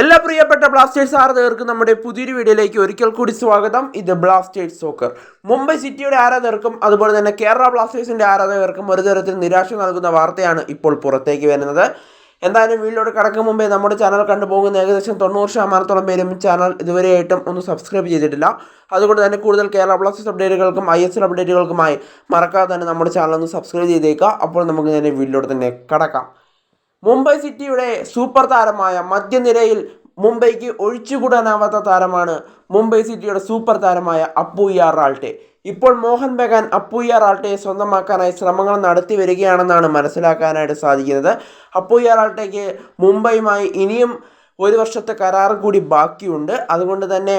എല്ലാ പ്രിയപ്പെട്ട ബ്ലാസ്റ്റേഴ്സ് ആരാധകർക്കും നമ്മുടെ പുതിയൊരു വീഡിയോയിലേക്ക് ഒരിക്കൽ കൂടി സ്വാഗതം. ഇത് ബ്ലാസ്റ്റേഴ്സ് സോക്കർ മുംബൈ സിറ്റിയുടെ ആരാധകർക്കും അതുപോലെ തന്നെ കേരള ബ്ലാസ്റ്റേഴ്സിന്റെ ആരാധകർക്കും ഒരു തരത്തിൽ നിരാശ നൽകുന്ന വാർത്തയാണ് ഇപ്പോൾ പുറത്തേക്ക് വരുന്നത്. എന്തായാലും വീഡിയോട് കടക്കും മുമ്പേ നമ്മുടെ ചാനൽ കണ്ടുപോകുന്ന ഏകദേശം തൊണ്ണൂറ് ശതമാനത്തോളം പേരും ചാനൽ ഇതുവരെയായിട്ടും ഒന്ന് സബ്സ്ക്രൈബ് ചെയ്തിട്ടില്ല. അതുകൊണ്ട് തന്നെ കൂടുതൽ കേരള ബ്ലാസ്റ്റേഴ്സ് അപ്ഡേറ്റുകൾക്കും ഐ എസ് എൽ അപ്ഡേറ്റുകൾക്കുമായി മറക്കാതെ തന്നെ നമ്മുടെ ചാനൽ ഒന്ന് സബ്സ്ക്രൈബ് ചെയ്തേക്കുക. അപ്പോൾ നമുക്ക് തന്നെ വീഡിയോട് തന്നെ കടക്കാം. മുംബൈ സിറ്റിയുടെ സൂപ്പർ താരമായ മധ്യനിരയിൽ മുംബൈക്ക് ഒഴിച്ചുകൂടാനാവാത്ത താരമാണ് മുംബൈ സിറ്റിയുടെ സൂപ്പർ താരമായ അപ്പുയ്യ റാൾട്ടെ. ഇപ്പോൾ മോഹൻ ബഗാൻ അപ്പുയ്യ റാൾട്ടയെ സ്വന്തമാക്കാനായി ശ്രമങ്ങൾ നടത്തി വരികയാണെന്നാണ് മനസ്സിലാക്കാനായിട്ട് സാധിക്കുന്നത്. അപ്പുയ്യ റാൾട്ടയ്ക്ക് മുംബൈയുമായി ഇനിയും ഒരു വർഷത്തെ കരാർ കൂടി ബാക്കിയുണ്ട്. അതുകൊണ്ട് തന്നെ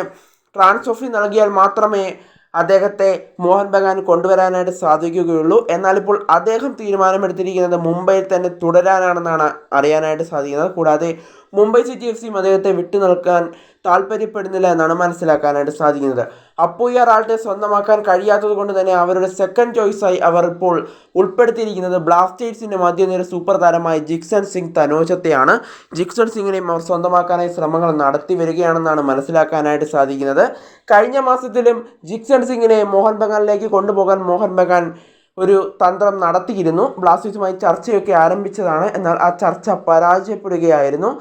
ട്രാൻസ്ഫർ നൽകിയാൽ മാത്രമേ അദ്ദേഹത്തെ മോഹൻ ബഗാൻ കൊണ്ടുവരാനായിട്ട് സാധിക്കുകയുള്ളൂ. എന്നാൽ ഇപ്പോൾ അദ്ദേഹം തീരുമാനമെടുത്തിരിക്കുന്നത് മുംബൈയിൽ തന്നെ തുടരാനാണെന്നാണ് അറിയാനായിട്ട് സാധിക്കുന്നത്. കൂടാതെ മുംബൈ സിറ്റി എഫ് സിയും അദ്ദേഹത്തെ വിട്ടു നിൽക്കാൻ താല്പര്യപ്പെടുന്നില്ല എന്നാണ് മനസ്സിലാക്കാനായിട്ട് സാധിക്കുന്നത്. അപ്പുയ്യ റാൾട്ടെ സ്വന്തമാക്കാൻ കഴിയാത്തത് കൊണ്ട് തന്നെ അവരുടെ സെക്കൻഡ് ചോയ്സായി അവർ ഇപ്പോൾ ഉൾപ്പെടുത്തിയിരിക്കുന്നത് ബ്ലാസ്റ്റേഴ്സിന്റെ മധ്യനിര സൂപ്പർ താരമായ ജിക്സൺ സിംഗ് തനോജത്തെയാണ്. ജിക്സൺ സിംഗിനെയും അവർ സ്വന്തമാക്കാനായി ശ്രമങ്ങൾ നടത്തി വരികയാണെന്നാണ് മനസ്സിലാക്കാനായിട്ട് സാധിക്കുന്നത്. കഴിഞ്ഞ മാസത്തിലും ജിക്സൺ സിംഗിനെ മോഹൻ ബഗാനിലേക്ക് കൊണ്ടുപോകാൻ മോഹൻ ബഗാൻ ഒരു തന്ത്രം നടത്തിയിരുന്നു. ബ്ലാസ്റ്റേഴ്സുമായി ചർച്ചയൊക്കെ ആരംഭിച്ചതാണ്. എന്നാൽ ആ ചർച്ച പരാജയപ്പെടുകയായിരുന്നു.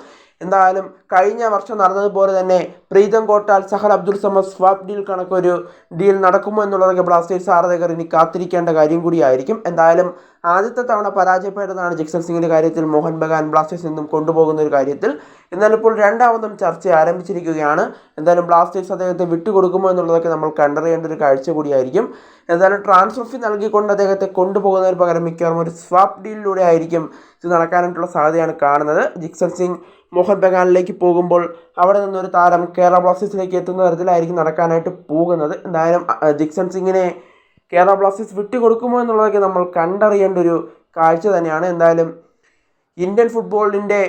എന്തായാലും കഴിഞ്ഞ വർഷം നടന്നതുപോലെ തന്നെ പ്രീതം കോട്ടാൽ സഹൽ അബ്ദുൾ സമദ് സ്വാപ് ഡീൽ കണക്കൊരു ഡീൽ നടക്കുമോ എന്നുള്ളതൊക്കെ ബ്ലാസ്റ്റേഴ്സ് ആരാധകർ ഇനി കാത്തിരിക്കേണ്ട കാര്യം കൂടിയായിരിക്കും. എന്തായാലും ആദ്യത്തെ തവണ പരാജയപ്പെട്ടതാണ് ജിക്സൺ സിംഗിന്റെ കാര്യത്തിൽ മോഹൻ ബഗാൻ ബ്ലാസ്റ്റേഴ്സ് നിന്നും കൊണ്ടുപോകുന്ന ഒരു കാര്യത്തിൽ. എന്നാൽ ഇപ്പോൾ രണ്ടാമതും ചർച്ച ആരംഭിച്ചിരിക്കുകയാണ്. എന്തായാലും ബ്ലാസ്റ്റേഴ്സ് അദ്ദേഹത്തെ വിട്ടുകൊടുക്കുമോ എന്നുള്ളതൊക്കെ നമ്മൾ കണ്ടറിയേണ്ട ഒരു കാഴ്ച കൂടിയായിരിക്കും. എന്തായാലും ട്രാൻസ്ഫർ ഫീ നൽകിക്കൊണ്ട് അദ്ദേഹത്തെ കൊണ്ടുപോകുന്നതിന് പകരം മിക്കവാറും ഒരു സ്വാപ് ഡീലിലൂടെ ആയിരിക്കും ഇത് നടക്കാനായിട്ടുള്ള സാധ്യതയാണ് കാണുന്നത്. ജിക്സൽ സിംഗ് മോഹൻ ബഗാനിലേക്ക് പോകുമ്പോൾ അവിടെ നിന്നൊരു താരം കേരള ബ്ലാസ്റ്റേഴ്സിലേക്ക് എത്തുന്ന തരത്തിലായിരിക്കും നടക്കാനായിട്ട് പോകുന്നത്. എന്തായാലും ദിക്സൺ സിംഗിനെ കേരള ബ്ലാസ്റ്റേഴ്സ് വിട്ടുകൊടുക്കുമോ എന്നുള്ളതൊക്കെ നമ്മൾ കണ്ടറിയേണ്ട ഒരു കാഴ്ച തന്നെയാണ്. എന്തായാലും ഇന്ത്യൻ ഫുട്ബോളിന്റെ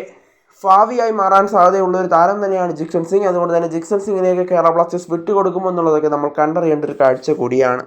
ഭാവിയായി മാറാൻ സാധ്യതയുള്ള ഒരു താരം തന്നെയാണ് ജിക്സൺ സിംഗ്. അതുകൊണ്ട് തന്നെ ജിക്സൺ സിംഗിനെയൊക്കെ കേരള ബ്ലാസ്റ്റേഴ്സ് വിട്ടുകൊടുക്കുമോ എന്നുള്ളതൊക്കെ നമ്മൾ കണ്ടറിയേണ്ട ഒരു കാഴ്ച കൂടിയാണ്.